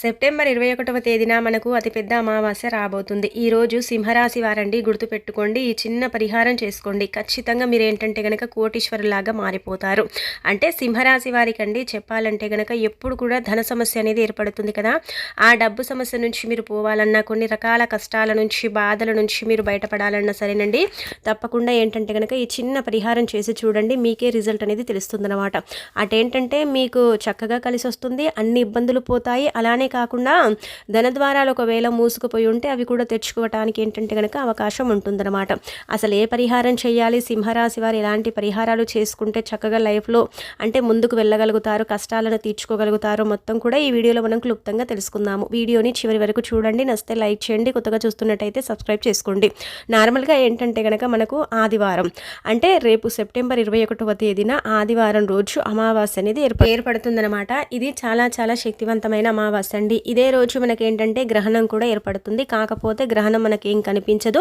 September ఇరవై ఒకటవ తేదీన మనకు అతిపెద్ద అమావాస్య రాబోతుంది. ఈరోజు సింహరాశి వారండి గుర్తుపెట్టుకోండి ఈ చిన్న పరిహారం చేసుకోండి. ఖచ్చితంగా మీరు ఏంటంటే గనక కోటీశ్వరులాగా మారిపోతారు. అంటే సింహరాశి వారికి అండి చెప్పాలంటే గనక ఎప్పుడు కూడా ధన సమస్య అనేది ఏర్పడుతుంది కదా. ఆ డబ్బు సమస్య నుంచి మీరు పోవాలన్నా కొన్ని రకాల కష్టాల నుంచి బాధల నుంచి మీరు బయటపడాలన్నా సరేనండి. తప్పకుండా ఏంటంటే గనక ఈ చిన్న పరిహారం చేసి చూడండి మీకే రిజల్ట్ అనేది తెలుస్తుందన్నమాట. అటేంటంటే మీకు చక్కగా కలిసి వస్తుంది అన్ని ఇబ్బందులు పోతాయి అలానే కాకుండా ధన ద్వారాలు ఒకవేళ మూసుకుపోయి ఉంటే అవి కూడా తెచ్చుకోవటానికి ఏంటంటే కనుక అవకాశం ఉంటుందన్నమాట. అసలు ఏ పరిహారం చేయాలి? సింహరాశి వారు ఎలాంటి పరిహారాలు చేసుకుంటే చక్కగా లైఫ్లో అంటే ముందుకు వెళ్ళగలుగుతారు కష్టాలను తీర్చుకోగలుగుతారు మొత్తం కూడా ఈ వీడియోలో మనం క్లుప్తంగా తెలుసుకుందాము. వీడియోని చివరి వరకు చూడండి నస్తే లైక్ చేయండి కొత్తగా చూస్తున్నట్టయితే సబ్స్క్రైబ్ చేసుకోండి. నార్మల్గా ఏంటంటే కనుక మనకు ఆదివారం అంటే రేపు సెప్టెంబర్ ఇరవై ఒకటవ తేదీన ఆదివారం రోజు అమావాస్య అనేది ఏర్పడుతుందన్నమాట. ఇది చాలా చాలా శక్తివంతమైన అమావాస్య అండి ఇదే రోజు మనకి ఏంటంటే గ్రహణం కూడా ఏర్పడుతుంది. కాకపోతే గ్రహణం మనకి ఏం కనిపించదు.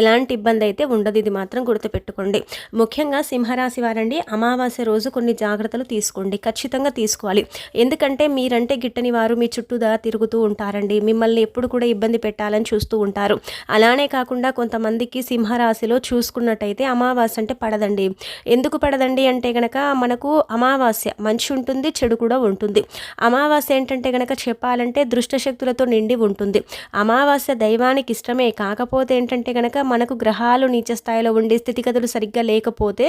ఎలాంటి ఇబ్బంది అయితే ఉండదు. ఇది మాత్రం గుర్తుపెట్టుకోండి. ముఖ్యంగా సింహరాశి వారండి అమావాస్య రోజు కొన్ని జాగ్రత్తలు తీసుకోండి. ఖచ్చితంగా తీసుకోవాలి. ఎందుకంటే మీరంటే గిట్టని వారు మీ చుట్టూదా తిరుగుతూ ఉంటారండి. మిమ్మల్ని ఎప్పుడు కూడా ఇబ్బంది పెట్టాలని చూస్తూ ఉంటారు. అలానే కాకుండా కొంతమందికి సింహరాశిలో చూసుకున్నట్టయితే అమావాస్య అంటే పడదండి. ఎందుకు పడదండి అంటే గనక మనకు అమావాస్య మంచి ఉంటుంది చెడు కూడా ఉంటుంది. అమావాస్య ఏంటంటే గనక చెప్పాలంటే దృష్టశక్తులతో నిండి ఉంటుంది. అమావాస్య దైవానికి ఇష్టమే. కాకపోతే ఏంటంటే కనుక మనకు గ్రహాలు నీచ స్థాయిలో ఉండి స్థితిగతులు సరిగ్గా లేకపోతే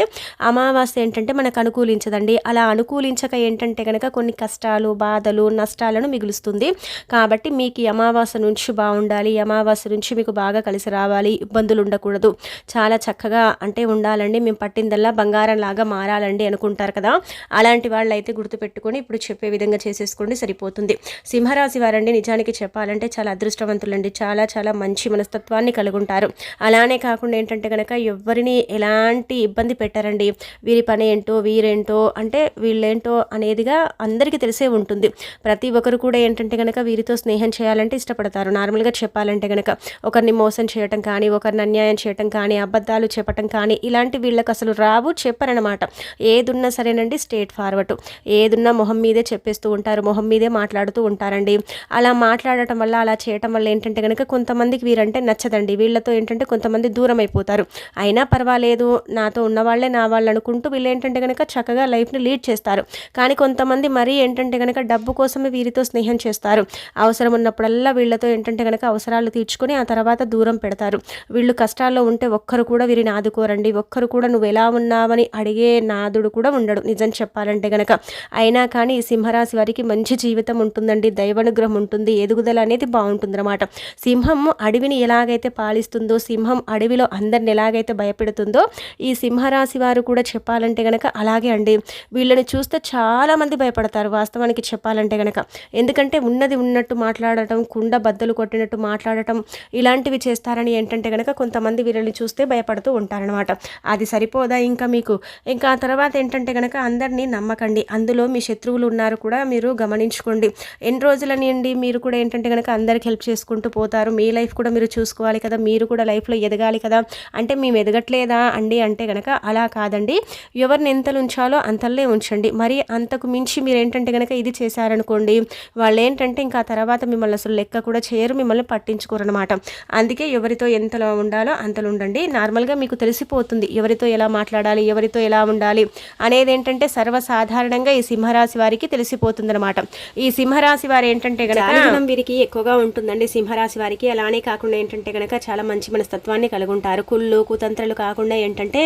అమావాస్య ఏంటంటే మనకు అనుకూలించదండి. అలా అనుకూలించక ఏంటంటే కనుక కొన్ని కష్టాలు బాధలు నష్టాలను మిగులుస్తుంది. కాబట్టి మీకు అమావాస్య నుంచి బాగుండాలి. అమావాస్య నుంచి మీకు బాగా కలిసి రావాలి. ఇబ్బందులు ఉండకూడదు. చాలా చక్కగా అంటే ఉండాలండి. మేము పట్టిందల్లా బంగారం లాగా మారాలండి అనుకుంటారు కదా. అలాంటి వాళ్ళు అయితే గుర్తుపెట్టుకొని ఇప్పుడు చెప్పే విధంగా చేసేసుకోండి. సరిపోతుంది. సింహరాశి వారండి నిజానికి చెప్పాలంటే చాలా అదృష్టవంతులండి. చాలా చాలా మంచి మనస్తత్వాన్ని కలుగుంటారు. అలానే కాకుండా ఏంటంటే కనుక ఎవరిని ఎలాంటి ఇబ్బంది పెట్టారండి? వీరి పని ఏంటో వీరేంటో అంటే వీళ్ళేంటో అనేదిగా అందరికీ తెలిసే ఉంటుంది. ప్రతి ఒక్కరు కూడా ఏంటంటే కనుక వీరితో స్నేహం చేయాలంటే ఇష్టపడతారు. నార్మల్గా చెప్పాలంటే కనుక ఒకరిని మోసం చేయటం కానీ ఒకరిని అన్యాయం చేయటం కానీ అబద్ధాలు చెప్పటం కానీ ఇలాంటి వీళ్ళకి అసలు రావు చెప్పరనమాట ఏదున్నా సరేనండి స్టేట్ ఫార్వర్డ్. ఏదున్నా మొహం మీదే చెప్పేస్తూ ఉంటారు మొహం మీదే మాట్లాడుతూ ఉంటారండి. అలా మాట్లాడటం వల్ల అలా చేయటం వల్ల ఏంటంటే కనుక కొంతమందికి వీరంటే నచ్చదండి. వీళ్ళతో ఏంటంటే కొంతమంది దూరం అయిపోతారు అయినా పర్వాలేదు నాతో ఉన్నవాళ్ళే నా వాళ్ళు అనుకుంటూ వీళ్ళు ఏంటంటే కనుక చక్కగా లైఫ్ని లీడ్ చేస్తారు. కానీ కొంతమంది మరీ ఏంటంటే కనుక డబ్బు కోసమే వీరితో స్నేహం చేస్తారు. అవసరం ఉన్నప్పుడల్లా వీళ్ళతో ఏంటంటే కనుక అవసరాలు తీర్చుకొని ఆ తర్వాత దూరం పెడతారు. వీళ్ళు కష్టాల్లో ఉంటే ఒక్కరు కూడా వీరిని ఆదుకోరండి. ఒక్కరు కూడా నువ్వు ఎలా ఉన్నావని అడిగే నాదుడు కూడా ఉండడు. నిజం చెప్పాలంటే కనుక అయినా కానీ ఈ సింహరాశి వారికి మంచి జీవితం ఉంటుందండి. దైవానుగ్రహం ఉంటుంది ఎదుగుదల అనేది బాగుంటుందన్నమాట. సింహం అడవిని ఎలాగైతే పాలిస్తుందో సింహం అడవిలో అందరిని ఎలాగైతే భయపెడుతుందో ఈ సింహరాశి వారు కూడా చెప్పాలంటే గనక అలాగే అండి. వీళ్ళని చూస్తే చాలామంది భయపడతారు వాస్తవానికి చెప్పాలంటే గనక. ఎందుకంటే ఉన్నది ఉన్నట్టు మాట్లాడటం కుండ బద్దలు కొట్టినట్టు మాట్లాడటం ఇలాంటివి చేస్తారని ఏంటంటే గనక కొంతమంది వీళ్ళని చూస్తే భయపడుతూ ఉంటారనమాట అది సరిపోదా ఇంకా మీకు? ఇంకా ఆ తర్వాత ఏంటంటే గనక అందరినీ నమ్మకండి. అందులో మీ శత్రువులు ఉన్నారు కూడా మీరు గమనించుకోండి. ఎన్ని రోజులని అండి మీరు కూడా ఏంటంటే కనుక అందరికి హెల్ప్ చేసుకుంటూ పోతారు. మీ లైఫ్ కూడా మీరు చూసుకోవాలి కదా. మీరు కూడా లైఫ్లో ఎదగాలి కదా. అంటే మేము ఎదగట్లేదా అండి అంటే కనుక అలా కాదండి. ఎవరిని ఎంతలు ఉంచాలో అంతల్లే ఉంచండి. మరి అంతకు మించి మీరు ఏంటంటే కనుక ఇది చేశారనుకోండి వాళ్ళు ఏంటంటే ఇంకా తర్వాత మిమ్మల్ని అసలు లెక్క కూడా చేయరు మిమ్మల్ని పట్టించుకోరనమాట అందుకే ఎవరితో ఎంతలో ఉండాలో అంతలో ఉండండి నార్మల్గా మీకు తెలిసిపోతుంది ఎవరితో ఎలా మాట్లాడాలి ఎవరితో ఎలా ఉండాలి అనేది ఏంటంటే సర్వసాధారణంగా ఈ సింహరాశి వారికి తెలిసిపోతుందనమాట ఈ సింహరాశి వారు ఏంటంటే కనుక వీరికి ఎక్కువగా ఉంటుందండి. సింహరాశి వారికి అలానే కాకుండా ఏంటంటే కనుక చాలా మంచి మనస్తత్వాన్ని కలిగి ఉంటారు కుళ్ళు కుతంత్రాలు కాకుండా ఏంటంటే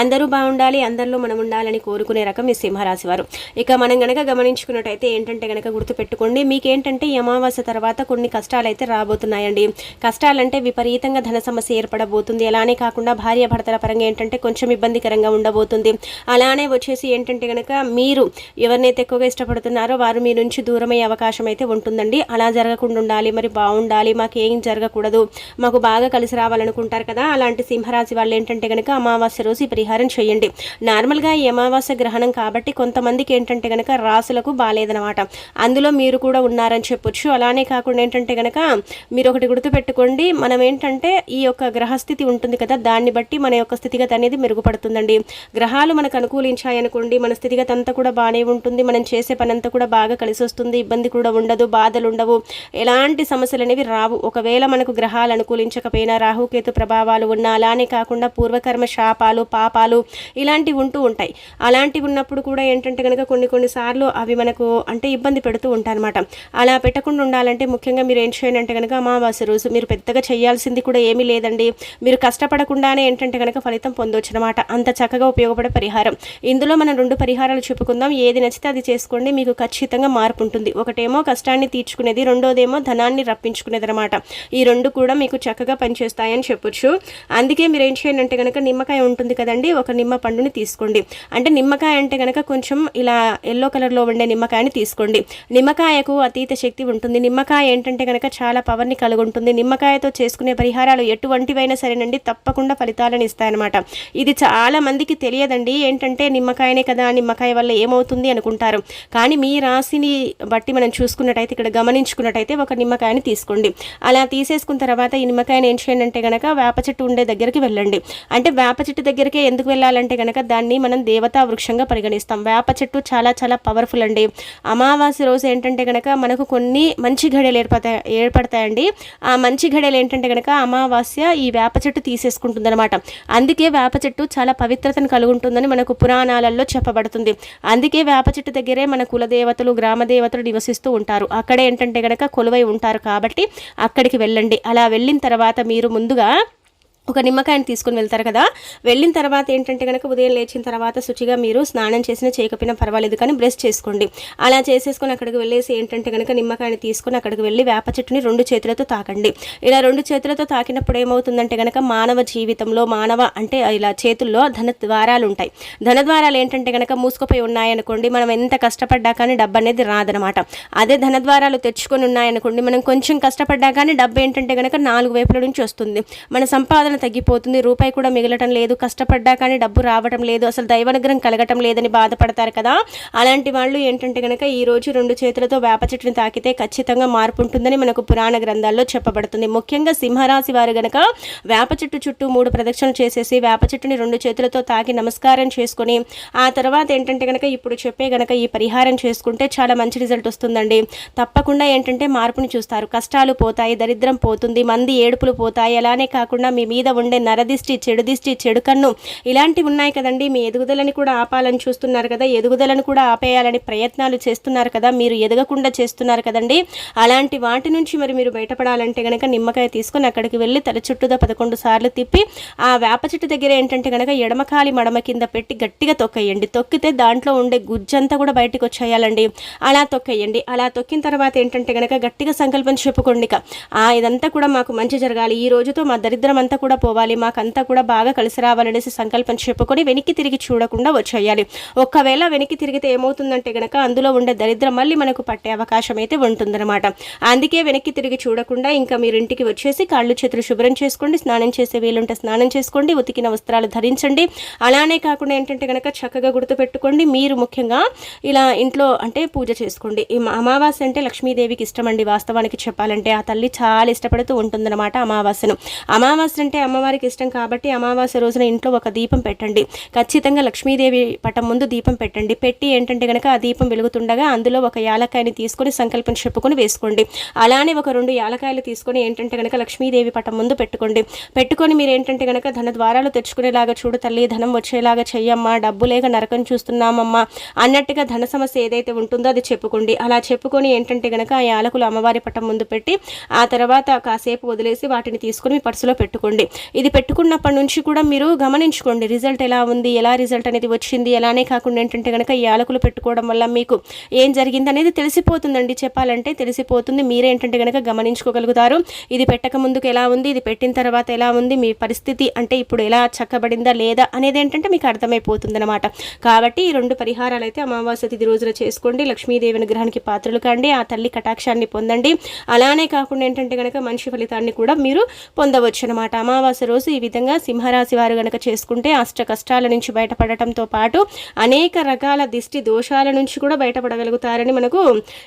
అందరూ బాగుండాలి అందరిలో మనం ఉండాలని కోరుకునే రకం ఈ సింహరాశి వారు. ఇక మనం గనక గమనించుకున్నట్టయితే ఏంటంటే గనక గుర్తుపెట్టుకోండి మీకు ఏంటంటే ఈ అమావాస్య తర్వాత కొన్ని కష్టాలు అయితే రాబోతున్నాయండి. కష్టాలంటే విపరీతంగా ధన సమస్య ఏర్పడబోతుంది. అలానే కాకుండా భార్య భర్తల పరంగా ఏంటంటే కొంచెం ఇబ్బందికరంగా ఉండబోతుంది. అలానే వచ్చేసి ఏంటంటే గనక మీరు ఎవరినైతే ఎక్కువగా ఇష్టపడుతున్నారో వారు మీ నుంచి దూరమయ్యే అవకాశం అయితే ఉంటుందండి. అలా జరగకుండా ఉండాలి మరి బాగుండాలి మాకు ఏం జరగకూడదు మాకు బాగా కలిసి రావాలనుకుంటారు కదా. అలాంటి సింహరాశి వాళ్ళు ఏంటంటే కనుక అమావాస్య రోజు ఈ పరిహారం చేయండి. నార్మల్గా ఈ అమావాస్య గ్రహణం కాబట్టి కొంతమందికి ఏంటంటే కనుక రాసులకు బాగాలేదనమాట అందులో మీరు కూడా ఉన్నారని చెప్పొచ్చు. అలానే కాకుండా ఏంటంటే కనుక మీరు ఒకటి గుర్తుపెట్టుకోండి. మనం ఏంటంటే ఈ యొక్క గ్రహస్థితి ఉంటుంది కదా దాన్ని బట్టి మన యొక్క స్థితిగత అనేది మెరుగుపడుతుందండి. గ్రహాలు మనకు అనుకూలించాయనుకోండి మన స్థితిగత అంతా కూడా బాగానే ఉంటుంది. మనం చేసే పని అంతా కూడా బాగా కలిసి వస్తుంది ఇబ్బంది కూడా ఉండదు. ఉండదు బాధలు ఉండవు ఎలాంటి సమస్యలు అనేవి రావు. ఒకవేళ మనకు గ్రహాలు అనుకూలించకపోయినా రాహుకేతు ప్రభావాలు ఉన్నా అలానే కాకుండా పూర్వకర్మ శాపాలు పాపాలు ఇలాంటివి ఉంటూ ఉంటాయి. అలాంటివి ఉన్నప్పుడు కూడా ఏంటంటే కనుక కొన్ని కొన్నిసార్లు అవి మనకు అంటే ఇబ్బంది పెడుతూ ఉంటాయన్నమాట. అలా పెట్టకుండా ఉండాలంటే ముఖ్యంగా మీరు ఏం చేయండి అంటే కనుక అమావాస్య రోజు మీరు పెద్దగా చేయాల్సింది కూడా ఏమీ లేదండి. మీరు కష్టపడకుండానే ఏంటంటే కనుక ఫలితం పొందొచ్చు అనమాట అంత చక్కగా ఉపయోగపడే పరిహారం. ఇందులో మనం రెండు పరిహారాలు చెప్పుకుందాం. ఏది నచ్చితే అది చేసుకోండి. మీకు ఖచ్చితంగా మార్పు ఉంటుంది ఒకటేమో కష్టాన్ని తీర్చుకునేది రెండోదేమో ధనాన్ని రప్పించుకునేది అనమాట ఈ రెండు కూడా మీకు చక్కగా పనిచేస్తాయని చెప్పొచ్చు. అందుకే మీరు ఏం చేయండి అంటే కనుక నిమ్మకాయ ఉంటుంది కదండి ఒక నిమ్మ పండుని తీసుకోండి. అంటే నిమ్మకాయ అంటే కనుక కొంచెం ఇలా ఎల్లో కలర్లో ఉండే నిమ్మకాయని తీసుకోండి. నిమ్మకాయకు అతీత శక్తి ఉంటుంది. నిమ్మకాయ ఏంటంటే కనుక చాలా పవర్ని కలిగి ఉంటుంది నిమ్మకాయతో చేసుకునే పరిహారాలు ఎటువంటివైనా సరేనండి తప్పకుండా ఫలితాలను ఇస్తాయన్నమాట. ఇది చాలా మందికి తెలియదండి. ఏంటంటే నిమ్మకాయనే కదా నిమ్మకాయ వల్ల ఏమవుతుంది అనుకుంటారు. కానీ మీ రాశిని బట్టి మనం చూసుకున్నట్టయితే ఇక్కడ గమనించుకున్నట్టయితే ఒక నిమ్మకాయని తీసుకోండి. అలా తీసేసుకున్న తర్వాత ఈ నిమ్మకాయని ఏం చేయండి అంటే కనుక వేప చెట్టు ఉండే దగ్గరికి వెళ్ళండి. అంటే వేప చెట్టు దగ్గరికి ఎందుకు వెళ్ళాలంటే కనుక దాన్ని మనం దేవతా వృక్షంగా పరిగణిస్తాం. వేప చెట్టు చాలా చాలా పవర్ఫుల్ అండి. అమావాస్య రోజు ఏంటంటే కనుక మనకు కొన్ని మంచి ఘడియలు ఏర్పడతాయి ఏర్పడతాయండి. ఆ మంచి ఘడియలు ఏంటంటే కనుక అమావాస్య ఈ వేప చెట్టు తీసేసుకుంటుంది అనమాట అందుకే వేప చెట్టు చాలా పవిత్రతను కలుగుంటుందని మనకు పురాణాలలో చెప్పబడుతుంది. అందుకే వేప చెట్టు దగ్గరే మన కులదేవతలు గ్రామ దేవతలు నివసిస్తూ ఉంటారు. అక్కడ ఏంటంటే కనుక కొలువై ఉంటారు కాబట్టి అక్కడికి వెళ్ళండి. అలా వెళ్ళిన తర్వాత మీరు ముందుగా ఒక నిమ్మకాయని తీసుకుని వెళ్తారు కదా. వెళ్ళిన తర్వాత ఏంటంటే కనుక ఉదయం లేచిన తర్వాత శుచిగా మీరు స్నానం చేసిన చేయకపోయినా పర్వాలేదు కానీ బ్రష్ చేసుకోండి. అలా చేసేసుకొని అక్కడికి వెళ్ళేసి ఏంటంటే కనుక నిమ్మకాయని తీసుకొని అక్కడికి వెళ్ళి వేప చెట్టుని రెండు చేతులతో తాకండి. ఇలా రెండు చేతులతో తాకినప్పుడు ఏమవుతుందంటే కనుక మానవ జీవితంలో మానవ అంటే ఇలా చేతుల్లో ధన ద్వారాలు ఉంటాయి. ధన ద్వారాలు ఏంటంటే కనుక మూసుకుపోయి ఉన్నాయనుకోండి మనం ఎంత కష్టపడ్డా కానీ డబ్బు అనేది రాదనమాట. అదే ధన ద్వారాలు తెచ్చుకొని ఉన్నాయనుకోండి మనం కొంచెం కష్టపడ్డా కానీ డబ్బు ఏంటంటే కనుక నాలుగు వైపుల నుంచి వస్తుంది. మన సంపాదన తగ్గిపోతుంది. రూపాయి కూడా మిగలటం లేదు. కష్టపడ్డా కానీ డబ్బు రావటం లేదు. అసలు దైవానుగ్రహం కలగటం లేదని బాధపడతారు కదా. అలాంటి వాళ్ళు ఏంటంటే కనుక ఈ రోజు రెండు చేతులతో వేప చెట్టుని తాకితే ఖచ్చితంగా మార్పు ఉంటుందని మనకు పురాణ గ్రంథాల్లో చెప్పబడుతుంది. ముఖ్యంగా సింహరాశి వారు గనక వేప చెట్టు చుట్టూ మూడు ప్రదక్షిణలు చేసేసి వేప చెట్టుని రెండు చేతులతో తాకి నమస్కారం చేసుకొని ఆ తర్వాత ఏంటంటే కనుక ఇప్పుడు చెప్పే గనక ఈ పరిహారం చేసుకుంటే చాలా మంచి రిజల్ట్ వస్తుందండి. తప్పకుండా ఏంటంటే మార్పుని చూస్తారు. కష్టాలు పోతాయి దరిద్రం పోతుంది మంది ఏడుపులు పోతాయి. అలానే కాకుండా మీ మీద ఉండే నరదిష్టి చెడు దిష్టి చెడు కన్ను ఇలాంటివి ఉన్నాయి కదండి. మీ ఎదుగుదలని కూడా ఆపాలని చూస్తున్నారు కదా. ఎదుగుదలను కూడా ఆపేయాలని ప్రయత్నాలు చేస్తున్నారు కదా. మీరు ఎదగకుండా చేస్తున్నారు కదండి. అలాంటి వాటి నుంచి మరి మీరు బయటపడాలంటే కనుక నిమ్మకాయ తీసుకొని అక్కడికి వెళ్ళి తల చుట్టూదా పదకొండు సార్లు తిప్పి ఆ వేప చెట్టు దగ్గర ఏంటంటే కనుక ఎడమకాలి మడమ కింద పెట్టి గట్టిగా తొక్కేయండి. తొక్కితే దాంట్లో ఉండే గుజ్జంతా కూడా బయటకు వచ్చేయాలండి. అలా తొక్కేయండి. అలా తొక్కిన తర్వాత ఏంటంటే కనుక గట్టిగా సంకల్పం చెప్పుకోండి ఆ ఇదంతా కూడా మాకు మంచి జరగాలి. ఈ రోజుతో మా దరిద్రం అంతా కూడా పోవాలి మాకంతా కూడా బాగా కలిసి రావాలనేసి సంకల్పం చెప్పుకొని వెనక్కి తిరిగి చూడకుండా వచ్చేయాలి. ఒక్కవేళ వెనక్కి తిరిగితే ఏమవుతుందంటే గనక అందులో ఉండే దరిద్రం మళ్ళీ మనకు పట్టే అవకాశం అయితే ఉంటుందన్నమాట. అందుకే వెనక్కి తిరిగి చూడకుండా ఇంకా మీరు ఇంటికి వచ్చేసి కాళ్ళు చేతులు శుభ్రం చేసుకోండి స్నానం చేసే వీలుంటే స్నానం చేసుకోండి ఉతికిన వస్త్రాలు ధరించండి. అలానే కాకుండా ఏంటంటే కనుక చక్కగా గుర్తుపెట్టుకోండి మీరు ముఖ్యంగా ఇలా ఇంట్లో అంటే పూజ చేసుకోండి. ఈ అమావాస్య అంటే లక్ష్మీదేవికి ఇష్టం అండి వాస్తవానికి చెప్పాలంటే. ఆ తల్లి చాలా ఇష్టపడుతూ ఉంటుందన్నమాట అమావాస్యను. అమావాస్య అంటే అమ్మవారికి ఇష్టం కాబట్టి అమావాస్య రోజున ఇంట్లో ఒక దీపం పెట్టండి. ఖచ్చితంగా లక్ష్మీదేవి పటం ముందు దీపం పెట్టండి. పెట్టి ఏంటంటే కనుక ఆ దీపం వెలుగుతుండగా అందులో ఒక యాలకాయని తీసుకొని సంకల్పం చెప్పుకొని వేసుకోండి. అలానే ఒక రెండు యాలకాయలు తీసుకొని ఏంటంటే కనుక లక్ష్మీదేవి పటం ముందు పెట్టుకోండి. పెట్టుకొని మీరు ఏంటంటే కనుక ధన ద్వారాలు తెచ్చుకునేలాగా చూడు తల్లి ధనం వచ్చేలాగా చెయ్యమ్మా డబ్బు లేక నరకం చూస్తున్నామమ్మా అన్నట్టుగా ధన సమస్య ఏదైతే ఉంటుందో అది చెప్పుకోండి. అలా చెప్పుకొని ఏంటంటే కనుక ఆ యాలకులు అమ్మవారి పటం ముందు పెట్టి ఆ తర్వాత కాసేపు వదిలేసి వాటిని తీసుకొని మీ పర్సులో పెట్టుకోండి. ఇది పెట్టుకున్నప్పటి నుంచి కూడా మీరు గమనించుకోండి రిజల్ట్ ఎలా ఉంది ఎలా రిజల్ట్ అనేది వచ్చింది ఎలానే కాకుండా ఏంటంటే కనుక ఈ యాలకులు పెట్టుకోవడం వల్ల మీకు ఏం జరిగింది అనేది తెలిసిపోతుందండి. చెప్పాలంటే తెలిసిపోతుంది మీరేంటంటే కనుక గమనించుకోగలుగుతారు. ఇది పెట్టక ముందుకు ఎలా ఉంది ఇది పెట్టిన తర్వాత ఎలా ఉంది మీ పరిస్థితి అంటే ఇప్పుడు ఎలా చక్కబడిందా లేదా అనేది ఏంటంటే మీకు అర్థమైపోతుంది అనమాట కాబట్టి ఈ రెండు పరిహారాలు అయితే అమావాస్య తిథి రోజున చేసుకోండి లక్ష్మీదేవి అనుగ్రహానికి పాత్రలు కాండి ఆ తల్లి కటాక్షాన్ని పొందండి. అలానే కాకుండా ఏంటంటే కనుక మంచి ఫలితాన్ని కూడా మీరు పొందవచ్చు అనమాట అమావాస్య రోజు ఈ విధంగా సింహరాశి వారు గనక చేసుకుంటే అష్ట కష్టాల నుంచి బయటపడటంతో పాటు అనేక రకాల దిష్టి దోషాల నుంచి కూడా బయటపడగలుగుతారని మనకు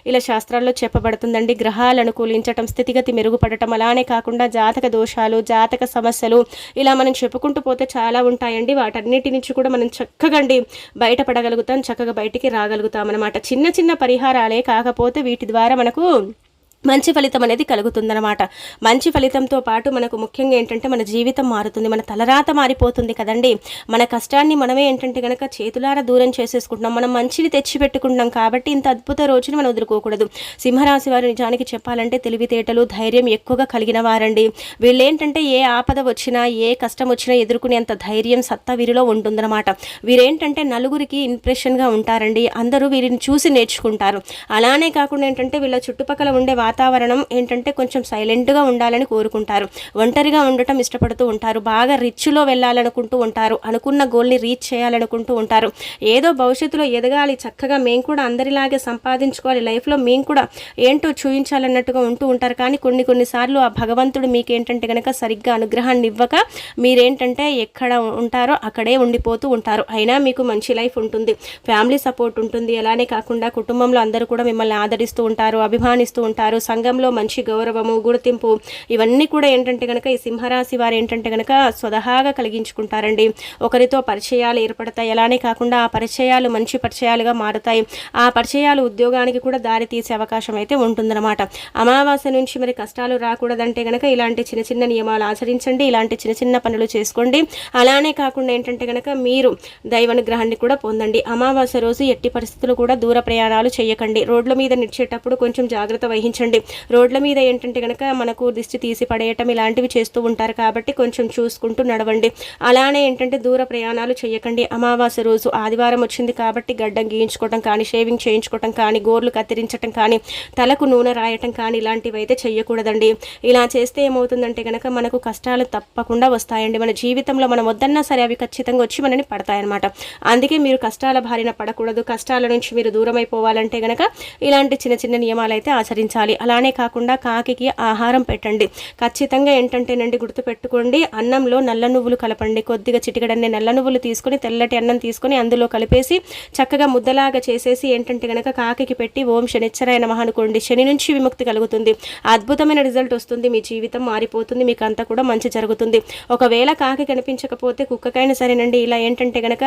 ఇలా శాస్త్రాల్లో చెప్పబడుతుందండి. గ్రహాలు అనుకూలించటం స్థితిగతి మెరుగుపడటం అలానే కాకుండా జాతక దోషాలు జాతక సమస్యలు ఇలా మనం చెప్పుకుంటూ పోతే చాలా ఉంటాయండి. వాటన్నిటి నుంచి కూడా మనం చక్కగా బయటపడగలుగుతాం చక్కగా బయటికి రాగలుగుతాం అనమాట చిన్న చిన్న పరిహారాలే కాకపోతే వీటి ద్వారా మనకు మంచి ఫలితం అనేది కలుగుతుందన్నమాట. మంచి ఫలితంతో పాటు మనకు ముఖ్యంగా ఏంటంటే మన జీవితం మారుతుంది మన తలరాత మారిపోతుంది కదండి. మన కష్టాన్ని మనమే ఏంటంటే కనుక చేతులారా దూరం చేసేసుకుంటున్నాం మనం మంచిని తెచ్చి పెట్టుకుంటున్నాం కాబట్టి ఇంత అద్భుత రోజుని మనం వదులుకోకూడదు. సింహరాశి వారు నిజానికి చెప్పాలంటే తెలివితేటలు ధైర్యం ఎక్కువగా కలిగిన వారండి. వీళ్ళేంటంటే ఏ ఆపద వచ్చినా ఏ కష్టం వచ్చినా ఎదుర్కొనేంత ధైర్యం సత్తా వీరిలో ఉంటుందన్నమాట. వీరేంటంటే నలుగురికి ఇంప్రెషన్గా ఉంటారండి. అందరూ వీరిని చూసి నేర్చుకుంటారు. అలానే కాకుండా ఏంటంటే వీళ్ళ చుట్టుపక్కల ఉండే వాతావరణం వాతావరణం ఏంటంటే కొంచెం సైలెంట్గా ఉండాలని కోరుకుంటారు. ఒంటరిగా ఉండటం ఇష్టపడుతూ ఉంటారు. బాగా రిచ్లో వెళ్ళాలనుకుంటూ ఉంటారు. అనుకున్న గోల్ని రీచ్ చేయాలనుకుంటూ ఉంటారు. ఏదో భవిష్యత్తులో ఎదగాలి. చక్కగా మేము కూడా అందరిలాగే సంపాదించుకోవాలి. లైఫ్లో మేము కూడా ఏంటో చూపించాలన్నట్టుగా ఉంటూ ఉంటారు. కానీ కొన్ని కొన్నిసార్లు ఆ భగవంతుడు మీకు ఏంటంటే కనుక సరిగ్గా అనుగ్రహాన్ని ఇవ్వక మీరేంటంటే ఎక్కడ ఉంటారో అక్కడే ఉండిపోతూ ఉంటారు. అయినా మీకు మంచి లైఫ్ ఉంటుంది. ఫ్యామిలీ సపోర్ట్ ఉంటుంది. అలానే కాకుండా కుటుంబంలో అందరూ కూడా మిమ్మల్ని ఆదరిస్తూ ఉంటారు అభిమానిస్తూ ఉంటారు. ఉంటారు సంఘంలో మంచి గౌరవము గుర్తింపు ఇవన్నీ కూడా ఏంటంటే కనుక ఈ సింహరాశి వారు ఏంటంటే కనుక స్వతహాగా కలిగించుకుంటారండి. ఒకరితో పరిచయాలు ఏర్పడతాయి. అలానే కాకుండా ఆ పరిచయాలు మంచి పరిచయాలుగా మారుతాయి. ఆ పరిచయాలు ఉద్యోగానికి కూడా దారి తీసే అవకాశం అయితే ఉంటుందన్నమాట. అమావాస్య నుంచి మరి కష్టాలు రాకూడదంటే కనుక ఇలాంటి చిన్న చిన్న నియమాలు ఆచరించండి. ఇలాంటి చిన్న చిన్న పనులు చేసుకోండి. అలానే కాకుండా ఏంటంటే కనుక మీరు దైవానుగ్రహాన్ని కూడా పొందండి. అమావాస్య రోజు ఎట్టి పరిస్థితులు కూడా దూర ప్రయాణాలు చేయకండి. రోడ్ల మీద నిడిచేటప్పుడు కొంచెం జాగ్రత్త వహించండి. చూడండి. రోడ్ల మీద ఏంటంటే కనుక మనకు దిష్టి తీసి పడేయటం ఇలాంటివి చేస్తూ ఉంటారు కాబట్టి కొంచెం చూసుకుంటూ నడవండి. అలానే ఏంటంటే దూర ప్రయాణాలు చేయకండి. అమావాస్య రోజు ఆదివారం వచ్చింది కాబట్టి గడ్డం గీయించుకోవటం కానీ షేవింగ్ చేయించుకోవటం కానీ గోర్లు కత్తిరించటం కానీ తలకు నూనె రాయటం కానీ ఇలాంటివి అయితే చేయకూడదండి ఇలా చేస్తే ఏమవుతుందంటే కనుక మనకు కష్టాలు తప్పకుండా వస్తాయండి. మన జీవితంలో మనం వద్దన్నా సరే అవి ఖచ్చితంగా వచ్చి మనని పడతాయన్నమాట. అందుకే మీరు కష్టాల బారిన పడకూడదు. కష్టాల నుంచి మీరు దూరం అయిపోవాలంటే కనుక ఇలాంటి చిన్న చిన్న నియమాలు అయితే ఆచరించాలి. అలానే కాకుండా కాకి ఆహారం పెట్టండి. ఖచ్చితంగా ఏంటంటేనండి గుర్తుపెట్టుకోండి అన్నంలో నల్ల నువ్వులు కలపండి. కొద్దిగా చిటికడన్ని నల్ల నువ్వులు తీసుకొని తెల్లటి అన్నం తీసుకొని అందులో కలిపేసి చక్కగా ముద్దలాగా చేసేసి ఏంటంటే కనుక కాకి పెట్టి ఓం శనిచ్చరాయన మహానుకోండి శని నుంచి విముక్తి కలుగుతుంది. అద్భుతమైన రిజల్ట్ వస్తుంది. మీ జీవితం మారిపోతుంది. మీకు అంతా కూడా మంచి జరుగుతుంది. ఒకవేళ కాకి కనిపించకపోతే కుక్కకైనా సరేనండి. ఇలా ఏంటంటే కనుక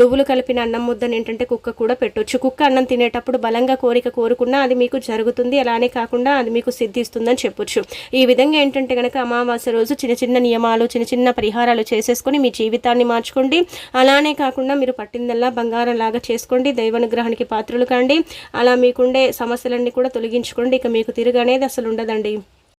నువ్వులు కలిపిన అన్నం ముద్దని ఏంటంటే కుక్క కూడా పెట్టొచ్చు. కుక్క అన్నం తినేటప్పుడు బలంగా కోరిక కోరుకున్నా అది మీకు జరుగుతుంది. అలానే కాకుండా కాకుండా అది మీకు సిద్ధిస్తుందని చెప్పొచ్చు. ఈ విధంగా ఏంటంటే కనుక అమావాస్య రోజు చిన్న చిన్న నియమాలు చిన్న చిన్న పరిహారాలు చేసేసుకొని మీ జీవితాన్ని మార్చుకోండి. అలానే కాకుండా మీరు పట్టిందల్లా బంగారం లాగా చేసుకోండి. దైవానుగ్రహానికి పాత్రలు కాండి. అలా మీకుండే సమస్యలన్నీ కూడా తొలగించుకోండి. ఇక మీకు తిరుగు అనేది అసలు ఉండదండి.